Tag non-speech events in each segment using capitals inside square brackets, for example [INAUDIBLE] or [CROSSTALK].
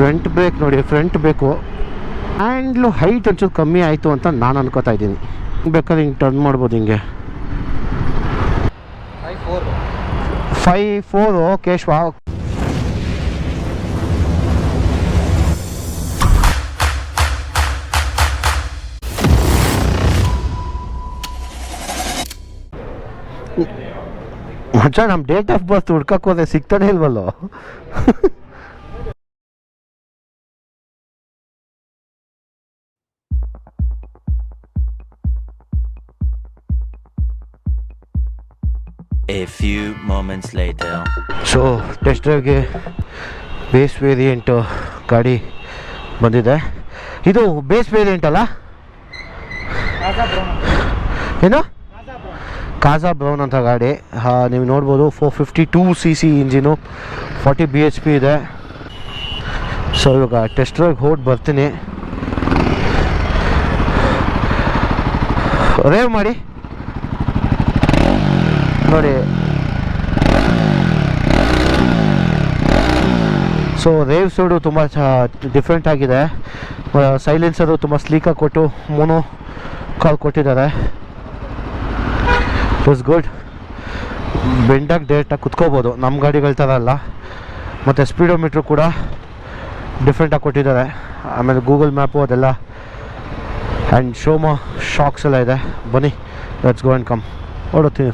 Front brake ನೋಡಿ, front ಬೇಕು ಹ್ಯಾಂಡ್ಲು height ಒಂಚೂರು ಕಮ್ಮಿ ಆಯಿತು ಅಂತ ನಾನು ಅನ್ಕೋತಾ ಇದ್ದೀನಿ. ಬೇಕಾದ್ರೆ ಹಿಂಗೆ ಟರ್ನ್ ಮಾಡ್ಬೋದು ಹಿಂಗೆ. Five four. ಕೇಶ್ವ ಮಚ್ಚ ನಮ್ಮ ಡೇಟ್ ಆಫ್ ಬರ್ತ್ ಹುಡ್ಕಕ್ಕೆ ಹೋದ್ರೆ ಸಿಗ್ತಾನೆ ಇಲ್ವಲ್ಲೋ? [LAUGHS] A few moments later. So test ಡ್ರೈವ್ಗೆ base variant ಗಾಡಿ ಬಂದಿದೆ. ಇದು ಬೇಸ್ ವೇರಿಯಂಟ್ ಅಲ್ಲ? ಏನು? ಕಾಜಾ ಬ್ರೌನ್ ಅಂತ ಗಾಡಿ. ನೀವು ನೋಡ್ಬೋದು four fifty two c c engine forty b h p ಇದೆ. ಸೊ ಇವಾಗ ಟೆಸ್ಟ್ ಡ್ರೈವ್ಗೆ ಹೋಗಿ ಬರ್ತೀನಿ. ರೇವ್ ಮಾಡಿ. ನೋಡಿ. ಸೊ ರೇವ್ ಸೋಡು ತುಂಬ ಡಿಫ್ರೆಂಟ್ ಆಗಿದೆ. ಸೈಲೆನ್ಸರು ತುಂಬ ಸ್ಲೀಕಾಗಿ ಕೊಟ್ಟು ಮೋನೋ ಕಾಲ್ ಕೊಟ್ಟಿದ್ದಾರೆ. ಇಟ್ಸ್ ಗುಡ್ ಬೆಂಡಾಗಿ ಡೈರೆಕ್ಟಾಗಿ ಕುತ್ಕೋಬೋದು. ನಮ್ಮ ಗಾಡಿಗಳ ಥರ ಅಲ್ಲ. ಮತ್ತು ಸ್ಪೀಡೋಮೀಟ್ರು ಕೂಡ ಡಿಫ್ರೆಂಟಾಗಿ ಕೊಟ್ಟಿದ್ದಾರೆ. ಆಮೇಲೆ ಗೂಗಲ್ ಮ್ಯಾಪು ಅದೆಲ್ಲ ಆ್ಯಂಡ್ ಶೋಮ ಶಾಕ್ಸ್ ಎಲ್ಲ ಇದೆ. ಬನ್ನಿ ಲೆಟ್ಸ್ ಗೋ ಆ್ಯಂಡ್ ಕಮ್ ಓಡುತ್ತೀನಿ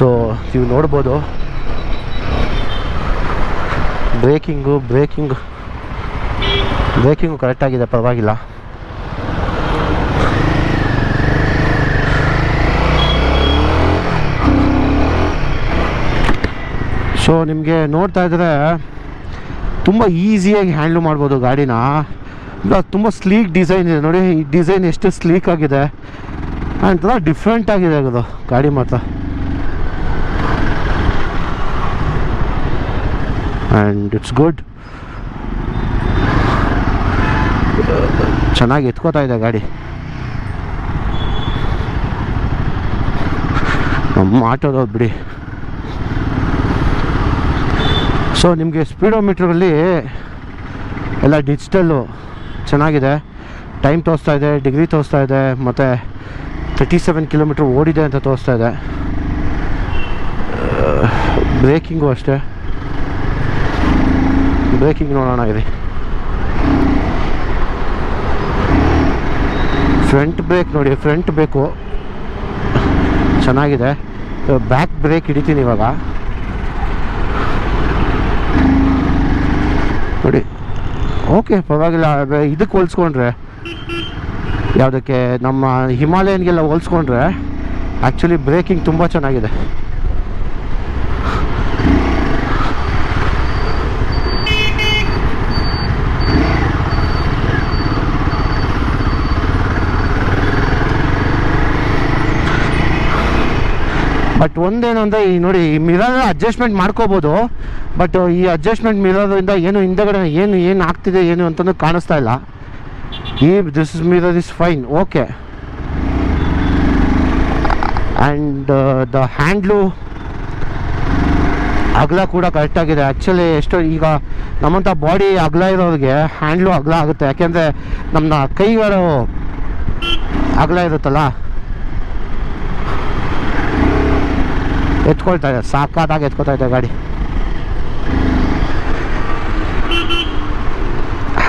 ಸೊ ನೀವು ನೋಡ್ಬೋದು. ಬ್ರೇಕಿಂಗು ಬ್ರೇಕಿಂಗ್ ಬ್ರೇಕಿಂಗು ಕರೆಕ್ಟಾಗಿದೆ ಪರವಾಗಿಲ್ಲ. ಸೊ ನಿಮಗೆ ನೋಡ್ತಾ ಇದ್ರೆ ತುಂಬ ಈಸಿಯಾಗಿ ಹ್ಯಾಂಡ್ಲ್ ಮಾಡ್ಬೋದು ಗಾಡಿನ. ತುಂಬ ಸ್ಲೀಕ್ ಡಿಸೈನ್ ಇದೆ. ನೋಡಿ, ಈ ಡಿಸೈನ್ ಎಷ್ಟು ಸ್ಲೀಕ್ ಆಗಿದೆ. ಒಂಥರ ಡಿಫ್ರೆಂಟ್ ಆಗಿದೆ ಅದು ಗಾಡಿ ಮಾತ್ರ. ಆ್ಯಂಡ್ ಇಟ್ಸ್ ಗುಡ್ ಚೆನ್ನಾಗಿ ಎತ್ಕೋತಾ ಇದೆ ಗಾಡಿ. ನಮ್ಮ ಆಟೋದವ್ರು ಬಿಡಿ. ಸೊ ನಿಮಗೆ ಸ್ಪೀಡೋಮೀಟ್ರಲ್ಲಿ ಎಲ್ಲ ಡಿಜಿಟಲ್ಲು ಚೆನ್ನಾಗಿದೆ. ಟೈಮ್ ತೋರಿಸ್ತಾ ಇದೆ ಡಿಗ್ರಿ ತೋರಿಸ್ತಾ ಇದೆ, ಮತ್ತು ತರ್ಟಿ ಸೆವೆನ್ ಕಿಲೋಮೀಟ್ರ್ ಓಡಿದೆ ಅಂತ ತೋರಿಸ್ತಾ ಇದೆ. ಬ್ರೇಕಿಂಗು ಅಷ್ಟೇ. ಬ್ರೇಕಿಂಗ್ ನೋಡೋಣ ಇದೆ ಫ್ರಂಟ್ ಬ್ರೇಕ್ ನೋಡಿ ಫ್ರಂಟ್ ಬೇಕು ಚೆನ್ನಾಗಿದೆ. ಬ್ಯಾಕ್ ಬ್ರೇಕ್ ಹಿಡಿತೀನಿ ಇವಾಗ. ನೋಡಿ ಓಕೆ ಪರವಾಗಿಲ್ಲ. ಇದಕ್ಕೆ ಹೋಲಿಸ್ಕೊಂಡ್ರೆ, ಯಾವುದಕ್ಕೆ, ನಮ್ಮ ಹಿಮಾಲಯನ್ಗೆಲ್ಲ ಹೋಲಿಸ್ಕೊಂಡ್ರೆ ಆ್ಯಕ್ಚುಲಿ ಬ್ರೇಕಿಂಗ್ ತುಂಬ ಚೆನ್ನಾಗಿದೆ. ಒಂದೇನು ಅಂದರೆ ಈ ನೋಡಿ, ಈ ಮಿರರ್ ಅಡ್ಜಸ್ಟ್ಮೆಂಟ್ ಮಾಡ್ಕೋಬೋದು ಬಟ್ ಈ ಅಡ್ಜಸ್ಟ್ಮೆಂಟ್ ಮಿರರಿಂದ ಏನು ಹಿಂದೆಗಡೆ ಏನು ಏನು ಆಗ್ತಿದೆ, ಏನು ಅಂತಲೂ ಕಾಣಿಸ್ತಾ ಇಲ್ಲ. ಈ this mirror is fine okay and the handle ಅಗಲ ಕೂಡ ಕರೆಕ್ಟಾಗಿದೆ ಆ್ಯಕ್ಚುಲಿ ಎಷ್ಟು ಈಗ ನಮ್ಮಂಥ ಬಾಡಿ ಅಗಲ ಇರೋರಿಗೆ ಹ್ಯಾಂಡ್ಲು ಅಗಲ ಆಗುತ್ತೆ. ಯಾಕೆಂದರೆ ನಮ್ಮ ಕೈಗಳು ಅಗಲ ಇರುತ್ತಲ್ಲ? ಎತ್ಕೊಳ್ತಾ ಇದೆ, ಸಾಕಾದಾಗ ಎತ್ಕೊಳ್ತಾ ಇದೆ ಗಾಡಿ.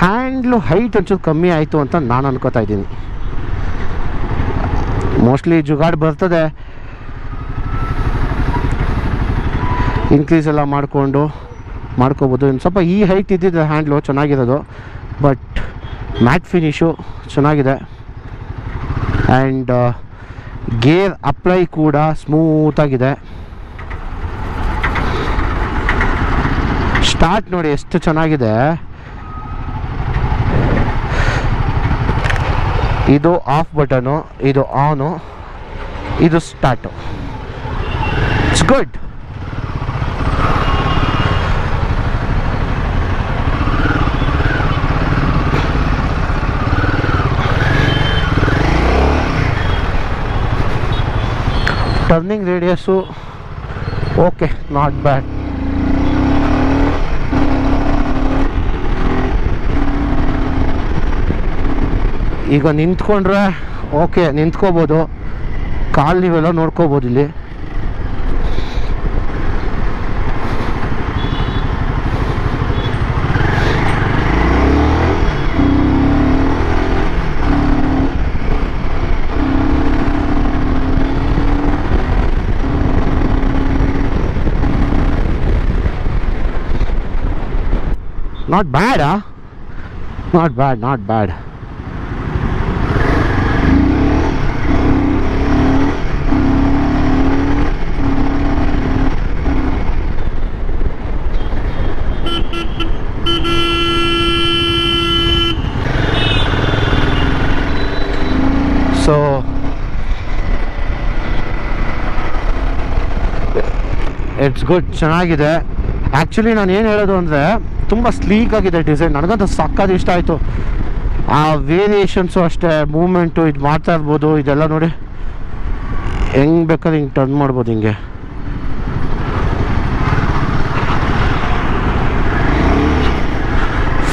ಹ್ಯಾಂಡ್ಲು ಹೈಟ್ ಒಂಚೂರು ಕಮ್ಮಿ ಆಯಿತು ಅಂತ ನಾನು ಅನ್ಕೋತಾ ಇದ್ದೀನಿ. ಮೋಸ್ಟ್ಲಿ ಜುಗಾಡ್ ಬರ್ತದೆ. ಇನ್ಕ್ರೀಸ್ ಎಲ್ಲ ಮಾಡಿಕೊಂಡು ಮಾಡ್ಕೋಬೋದು. ಇನ್ನು ಸ್ವಲ್ಪ ಈ ಹೈಟ್ ಇದ್ದಿದ್ದು ಹ್ಯಾಂಡ್ಲು ಚೆನ್ನಾಗಿರೋದು. ಬಟ್ ಮ್ಯಾಟ್ ಫಿನಿಶು ಚೆನ್ನಾಗಿದೆ. ಆ್ಯಂಡ್ ಗೇರ್ ಅಪ್ಲೈ ಕೂಡ ಸ್ಮೂತಾಗಿದೆ ಸ್ಟಾರ್ಟ್ ನೋಡಿ ಎಷ್ಟು ಚೆನ್ನಾಗಿದೆ. ಇದು ಆಫ್ ಬಟನು, ಇದು ಆನು, ಇದು start. It's good. Turning radius okay not bad ಈಗ ನಿಂತ್ಕೊಂಡ್ರೆ ಓಕೆ ನಿಂತ್ಕೋಬೋದು. ಕಾಲು ನೀವೆಲ್ಲ ನೋಡ್ಕೋಬೋದು ಇಲ್ಲಿ. Not ಬ್ಯಾಡಾ not bad not bad it's good ಚೆನ್ನಾಗಿದೆ. ಆ್ಯಕ್ಚುಲಿ ನಾನು ಏನು ಹೇಳೋದು ಅಂದರೆ, ತುಂಬ ಸ್ಲೀಕ್ ಆಗಿದೆ ಡಿಸೈನ್ ನನಗಂತೂ ಸಕ್ಕದು ಇಷ್ಟ ಆಯಿತು. ಆ ವೇರಿಯೇಷನ್ಸು ಅಷ್ಟೇ ಮೂಮೆಂಟು ಇದು ಮಾಡ್ತಾ ಇರ್ಬೋದು. ಇದೆಲ್ಲ ನೋಡಿ. ಹೆಂಗೆ ಬೇಕಾದ್ರೆ ಹಿಂಗೆ ಟರ್ನ್ ಮಾಡ್ಬೋದು ಹಿಂಗೆ.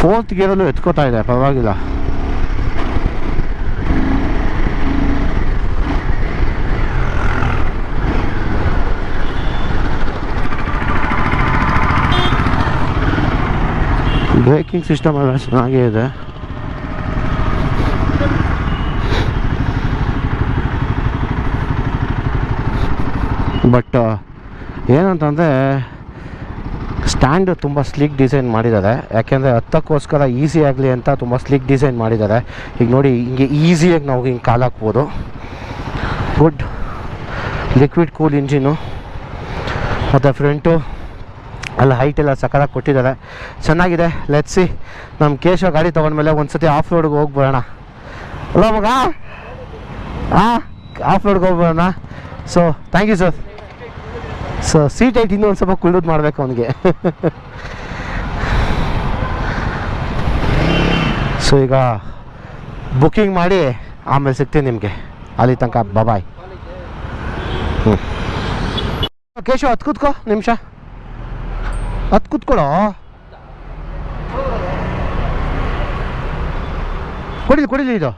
ಫೋರ್ತ್ ಗೇರಲ್ಲೂ ಎತ್ಕೋತಾ ಇದೆ, ಪರವಾಗಿಲ್ಲ. ಬ್ರೇಕಿಂಗ್ ಸಿಸ್ಟಮ್ ಎಲ್ಲ ಚೆನ್ನಾಗೇ ಇದೆ ಬಟ್ ಏನಂತಂದರೆ, ಸ್ಟ್ಯಾಂಡ್ ತುಂಬ ಸ್ಲೀಕ್ ಡಿಸೈನ್ ಮಾಡಿದ್ದಾರೆ. ಯಾಕೆಂದರೆ ಹತ್ತಕ್ಕೋಸ್ಕರ ಈಸಿ ಆಗಲಿ ಅಂತ ತುಂಬ ಸ್ಲೀಕ್ ಡಿಸೈನ್ ಮಾಡಿದ್ದಾರೆ. ಈಗ ನೋಡಿ, ಹಿಂಗೆ ಈಸಿಯಾಗಿ ನಾವು ಹಿಂಗೆ ಕಾಲು ಹಾಕ್ಬೋದು. ಗುಡ್. Liquid cool engine. ಮತ್ತು ಫ್ರಂಟು. ಅಲ್ಲಿ ಹೈಟ್ ಎಲ್ಲ ಸಕಲಾಗಿ ಕೊಟ್ಟಿದ್ದಾರೆ. ಚೆನ್ನಾಗಿದೆ. ಲೆಟ್ಸಿ ನಮ್ಮ ಕೇಶವ ಗಾಡಿ ತೊಗೊಂಡ್ಮೇಲೆ ಒಂದು ಸತಿ ಆಫ್ ರೋಡ್ಗೆ ಹೋಗ್ಬಿಡೋಣ. ಅಲ್ಲ ಮಗ? ಹಾಂ ಆಫ್ ರೋಡ್ಗೆ ಹೋಗ್ಬಿಡೋಣ. So thank you sir so seat height ಇನ್ನೂ ಒಂದು ಸ್ವಲ್ಪ ಕುಳಿದು ಮಾಡಬೇಕು ಅವನಿಗೆ. ಸೊ ಈಗ ಬುಕ್ಕಿಂಗ್ ಮಾಡಿ ಆಮೇಲೆ ಸಿಗ್ತೀನಿ ನಿಮಗೆ. ಅಲ್ಲಿ ತನಕ ಬಬಾಯ್ ಹ್ಞೂ ಕೇಶವ ಹತ್ತು ಕೂತ್ಕೋ ನಿಮಿಷ. ಹತ್ತು ಕುತ್ಕೊಳ್ಳೋ ಕೊಡಿ ಕೊಡಿಲಿ ಇದು.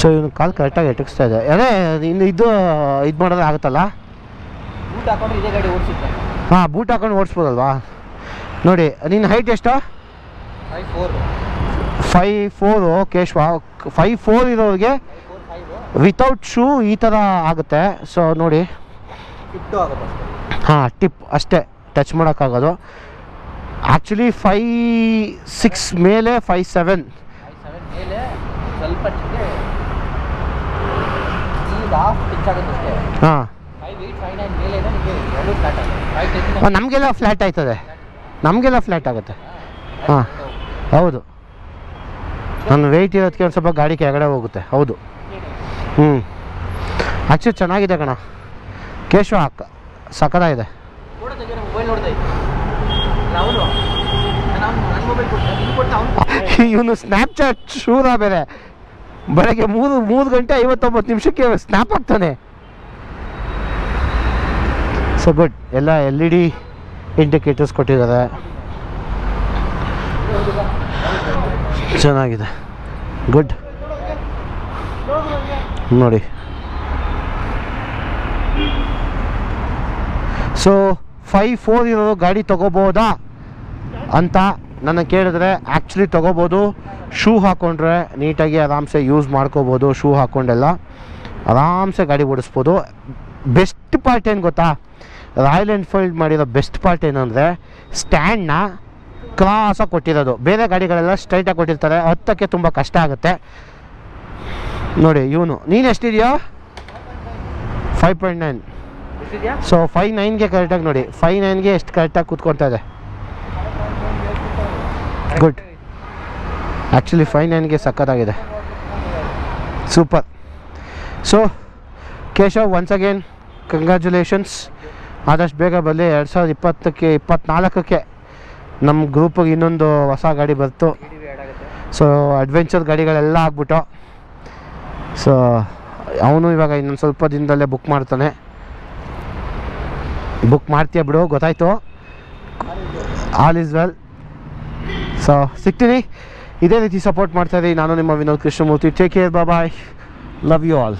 ಸೊ ಇವನು ಕಾಲು ಕರೆಕ್ಟಾಗಿ ಎಟಕ್ಸ್ತಾ ಇದೆ. ಅದೇ, ಇನ್ನು ಇದು ಇದು ಮಾಡೋದು ಆಗುತ್ತಲ್ಲ? ಬೂಟ್ ಹಾಕೊಂಡ್ರೆ ಇದೇ ಗಾಡಿ ಓಡಿಸುತ್ತೆ. ಹಾಂ ಬೂಟ್ ಹಾಕೊಂಡು ಓಡಿಸ್ಬೋದಲ್ವಾ? ನೋಡಿ ನಿನ್ನ ಹೈಟ್ ಎಷ್ಟು? Five four five four Keshava five four ಇರೋರಿಗೆ ವಿತೌಟ್ ಶೂ ಈ ಥರ ಆಗುತ್ತೆ. ಸೊ ನೋಡಿ. ಹಾಂ ಟಿಪ್ ಅಷ್ಟೇ. ಟಚ್ ಮಾಡೋಕ್ಕಾಗೋದು. ಆ್ಯಕ್ಚುಲಿ ಫೈ ಸಿಕ್ಸ್ ಮೇಲೆ ಫೈ ಸೆವೆನ್ ಸ್ವಲ್ಪ ಹಾಂ ಫೈವ್ ಏಯ್ಟ್ ಫೈವ್ ನೈನ್ ಮೇಲೆ ನಿಮಗೆ ಎರಡು ಫ್ಲಾಟ್ ಆಗುತ್ತೆ ಫೈವ್ ಟೆನ್ ನಮಗೆಲ್ಲ ಫ್ಲ್ಯಾಟ್ ಆಯ್ತದೆ. ನಮಗೆಲ್ಲ ಫ್ಲ್ಯಾಟ್ ಆಗುತ್ತೆ. ಹಾಂ. ಹೌದು. ನಾನು ವೆಯ್ಟ್ ಇರೋದಕ್ಕೆ ಒಂದು ಸ್ವಲ್ಪ ಗಾಡಿ ಕೆಳಗಡೆ ಹೋಗುತ್ತೆ. ಹೌದು. ಹ್ಞೂ ಆ್ಯಕ್ಚುಲಿ ಚೆನ್ನಾಗಿದೆ ಕಣ. ಕೇಶವ ಅಕ್ಕ ಸಕದ ಇದೆ ಇವನು ಸ್ನ್ಯಾಪ್ಚಾಟ್ ಶೂರ ಬೇರೆ. ಬೆಳಗ್ಗೆ ಮೂರು ಮೂರು ಗಂಟೆ ಐವತ್ತೊಂಬತ್ತು ನಿಮಿಷಕ್ಕೆ ಸ್ನ್ಯಾಪ್ ಆಗ್ತಾನೆ. ಸೊ ಗುಡ್ ಎಲ್ಲ ಎಲ್ ಇ ಡಿ ಇಂಡಿಕೇಟರ್ಸ್ ಕೊಟ್ಟಿದ್ದಾರೆ. ಚೆನ್ನಾಗಿದೆ. ಗುಡ್ ನೋಡಿ. ಸೊ ಫೈವ್ ಫೋರ್ ಇರೋ ಗಾಡಿ ತಗೋಬೋದಾ ಅಂತ ನನ್ನ ಕೇಳಿದ್ರೆ ಆ್ಯಕ್ಚುಲಿ ತೊಗೋಬೋದು. ಶೂ ಹಾಕ್ಕೊಂಡ್ರೆ ನೀಟಾಗಿ ಆರಾಮ್ಸೆ ಯೂಸ್ ಮಾಡ್ಕೋಬೋದು. ಶೂ ಹಾಕ್ಕೊಂಡೆಲ್ಲ ಆರಾಮ್ಸೆ ಗಾಡಿ ಓಡಿಸ್ಬೋದು. ಬೆಸ್ಟ್ ಪಾರ್ಟ್ ಏನು ಗೊತ್ತಾ? ರಾಯಲ್ ಎನ್ಫೀಲ್ಡ್ ಮಾಡಿರೋ ಬೆಸ್ಟ್ ಪಾರ್ಟ್ ಏನಂದರೆ ಸ್ಟ್ಯಾಂಡ್ನ ಕ್ರಾಸಾಗಿ ಕೊಟ್ಟಿರೋದು. ಬೇರೆ ಗಾಡಿಗಳೆಲ್ಲ ಸ್ಟ್ರೈಟಾಗಿ ಕೊಟ್ಟಿರ್ತಾರೆ. ಹತ್ತಕ್ಕೆ ತುಂಬ ಕಷ್ಟ ಆಗುತ್ತೆ. ನೋಡಿ ಇವನು. ನೀನು ಎಷ್ಟಿದೆಯೋ? Five point nine so five ನೈನ್ಗೆ ಕರೆಕ್ಟಾಗಿ ನೋಡಿ. ಫೈವ್ ನೈನ್ಗೆ ಎಷ್ಟು ಕರೆಕ್ಟಾಗಿ ಕೂತ್ಕೊಳ್ತಾ ಇದೆ? ಗುಡ್ ಆ್ಯಕ್ಚುಲಿ ಫೈವ್ ನೈನ್ಗೆ ಸಕ್ಕತ್ತಾಗಿದೆ super so Keshav once again congratulations ಆದಷ್ಟು ಬೇಗ ಬರಲಿ. ಎರಡು ಸಾವಿರದ ಇಪ್ಪತ್ತಕ್ಕೆ ಇಪ್ಪತ್ತ್ನಾಲ್ಕಕ್ಕೆ ನಮ್ಮ ಗ್ರೂಪಿಗೆ ಇನ್ನೊಂದು ಹೊಸ ಗಾಡಿ ಬಂತು. ಸೊ ಅಡ್ವೆಂಚರ್ ಗಾಡಿಗಳೆಲ್ಲ ಆಗ್ಬಿಟ್ಟು ಸೊ ಅವನು ಇವಾಗ ಇನ್ನೊಂದು ಸ್ವಲ್ಪ ದಿನದಲ್ಲೇ ಬುಕ್ ಮಾಡ್ತಾನೆ. ಬುಕ್ ಮಾಡ್ತೀಯ ಬಿಡು, ಗೊತ್ತಾಯ್ತು. ಆಲ್ ಈಸ್ ವೆಲ್ ಸೊ ಸಿಗ್ತೀನಿ. ಇದೇ ರೀತಿ ಸಪೋರ್ಟ್ ಮಾಡ್ತಾ ಇದ್ದೀನಿ ನಾನು ನಿಮ್ಮ Vinod Krishnamurthy. Take care bye love you all